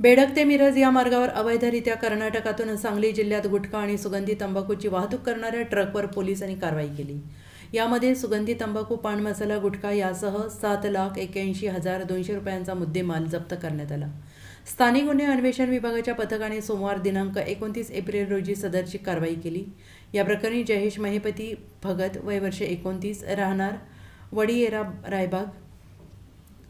बेडक ते मिरज या मार्गावर अवैधरित्या कर्नाटकातून सांगली जिल्ह्यात गुटखा आणि सुगंधी तंबाखूची वाहतूक करणाऱ्या ट्रकवर पोलिसांनी कारवाई केली. यामध्ये सुगंधी तंबाखू पान मसाला गुटखा यासह सात लाख एक्याऐंशी हजार दोनशे रुपयांचा मुद्देमाल जप्त करण्यात आला. स्थानिक गुन्हे अन्वेषण विभागाच्या पथकाने सोमवार दिनांक एकोणतीस एप्रिल रोजी सदरची कारवाई केली. या प्रकरणी जयेश महेपती भगत वय वर्ष एकोणतीस राहणार वडियेरा रायबाग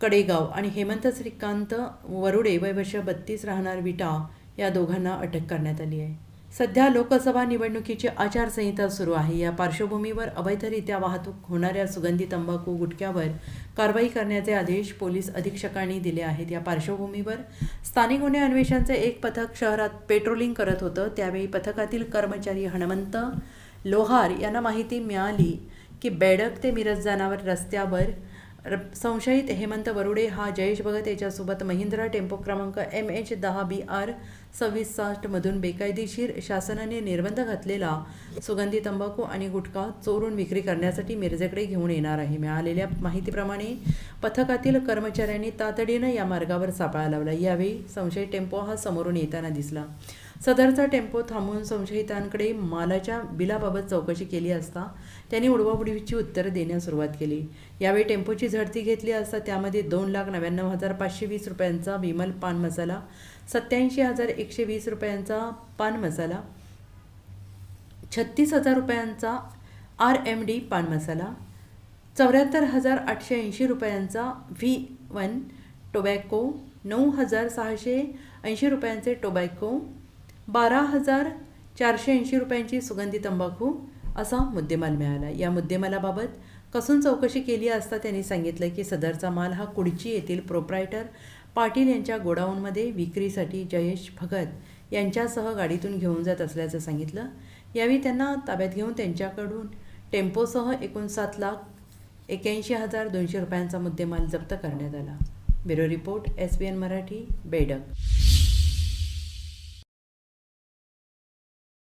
कडेगाव आणि हेमंत श्रीकांत वरुडे वयवर्ष बत्तीस राहणार विटा या दोघांना अटक करण्यात आली आहे. सध्या लोकसभा निवडणुकीची आचारसंहिता सुरू आहे. या पार्श्वभूमीवर अवैधरित्या वाहतूक होणाऱ्या सुगंधी तंबाखू गुटख्यावर कारवाई करण्याचे आदेश पोलीस अधीक्षकांनी दिले आहेत. या पार्श्वभूमीवर स्थानिक गुन्हे अन्वेषणचे एक पथक शहरात पेट्रोलिंग करत होतं. त्यावेळी पथकातील कर्मचारी हनुमंत लोहार यांना माहिती मिळाली की बेडक ते मिरज जाणावर रस्त्यावर संशयित हेमंत वरुडे हा जयेश भगत याच्यासोबत महिंद्रा टेम्पो क्रमांक एम एच दहा बी आर सव्वीस साठमधून बेकायदेशीर शासनाने निर्बंध घातलेला. सुगंधी तंबाखू आणि गुटखा चोरून विक्री करण्यासाठी मिरजेकडे घेऊन येणार आहे. मिळालेल्या माहितीप्रमाणे पथकातील कर्मचाऱ्यांनी तातडीनं या मार्गावर सापळा लावला. यावेळी संशयित टेम्पो हा समोरून येताना दिसला. सदरचा टेम्पो थांबवून संशयितांकडे मालाच्या बिलाबाबत चौकशी केली असता त्यांनी उडवाउडवीची उत्तरं देण्यास सुरुवात केली. यावेळी टेम्पोची झडती घेतली असता त्यामध्ये दोन लाख नव्याण्णव हजार पाचशे वीस रुपयांचा विमल पान मसाला सत्याऐंशी हजार एकशे वीस रुपयांचा पान मसाला छत्तीस हजार रुपयांचा आर एम डी पान मसाला चौऱ्याहत्तर हजार आठशे ऐंशी रुपयांचा व्ही वन टोबॅको नऊ हजार सहाशे ऐंशी रुपयांचे टोबॅको बारा हजार चारशे ऐंशी रुपयांची सुगंधी तंबाखू असा मुद्देमाल मिळाला. या मुद्देमालाबाबत कसून चौकशी केली असता त्यांनी सांगितलं की सदरचा माल हा कुडची येथील प्रोप्रायटर पाटील यांच्या गोडाऊनमध्ये विक्रीसाठी जयेश भगत यांच्यासह गाडीतून घेऊन जात असल्याचं सांगितलं. यावेळी त्यांना ताब्यात घेऊन त्यांच्याकडून टेम्पोसह एकूण सात लाख एक्याऐंशी हजार दोनशे रुपयांचा मुद्देमाल जप्त करण्यात आला. Bureau report S B N Marathi बेडक.